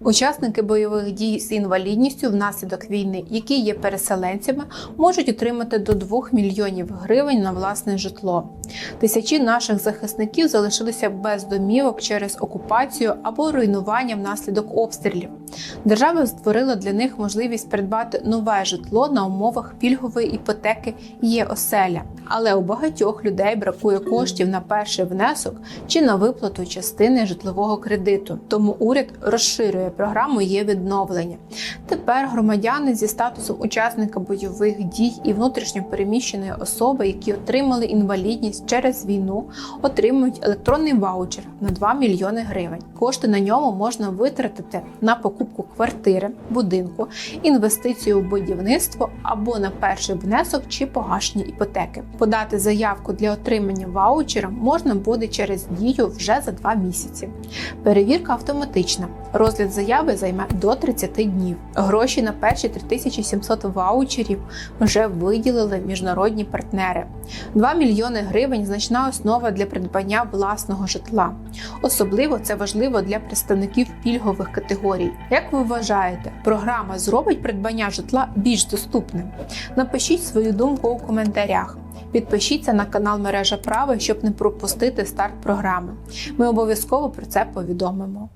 Учасники бойових дій з інвалідністю внаслідок війни, які є переселенцями, можуть отримати до 2 мільйонів гривень на власне житло. Тисячі наших захисників залишилися без домівок через окупацію або руйнування внаслідок обстрілів. Держава створила для них можливість придбати нове житло на умовах пільгової іпотеки є оселя. Але у багатьох людей бракує коштів на перший внесок чи на виплату частини житлового кредиту. Тому уряд розширює програму є відновлення. Тепер громадяни зі статусом учасника бойових дій і внутрішньо переміщеної особи, які отримали інвалідність через війну, отримують електронний ваучер на 2 мільйони гривень. Кошти на ньому можна витратити на покупку квартири, будинку, інвестицію у будівництво або на перший внесок чи погашення іпотеки. Подати заявку для отримання ваучера можна буде через дію вже за два місяці. Перевірка автоматична. Розгляд заяви займе до 30 днів. Гроші на перші 3700 ваучерів вже виділили міжнародні партнери. 2 мільйони гривень значна основа для придбання власного житла. Особливо це важливо для представників пільгових категорій. Як ви вважаєте, програма зробить придбання житла більш доступним? Напишіть свою думку у коментарях. Підпишіться на канал Мережа Права, щоб не пропустити старт програми. Ми обов'язково про це повідомимо.